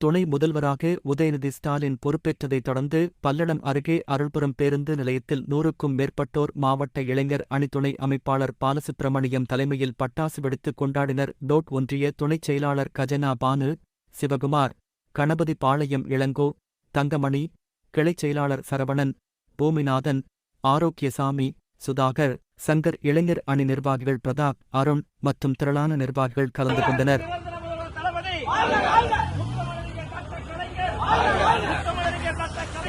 துணை முதல்வராக உதயநிதி ஸ்டாலின் பொறுப்பேற்றதைத் தொடர்ந்து பல்லடம் அருகே அருள்புரம் பேருந்து நிலையத்தில் நூறுக்கும் மேற்பட்டோர் மாவட்ட இளைஞர் அணி துணை அமைப்பாளர் பாலசுப்பிரமணியம் தலைமையில் பட்டாசு வெடித்து கொண்டாடினர். டோட் ஒன்றிய துணைச் செயலாளர் கஜனா பானு சிவகுமார் கணபதி பாளையம் இளங்கோ தங்கமணி கிளைச் செயலாளர் சரவணன் பூமிநாதன் ஆரோக்கியசாமி சுதாகர் சங்கர் இளைஞர் அணி நிர்வாகிகள் பிரதாப் அருண் மற்றும் திரளான நிர்வாகிகள் கலந்து கொண்டனர்.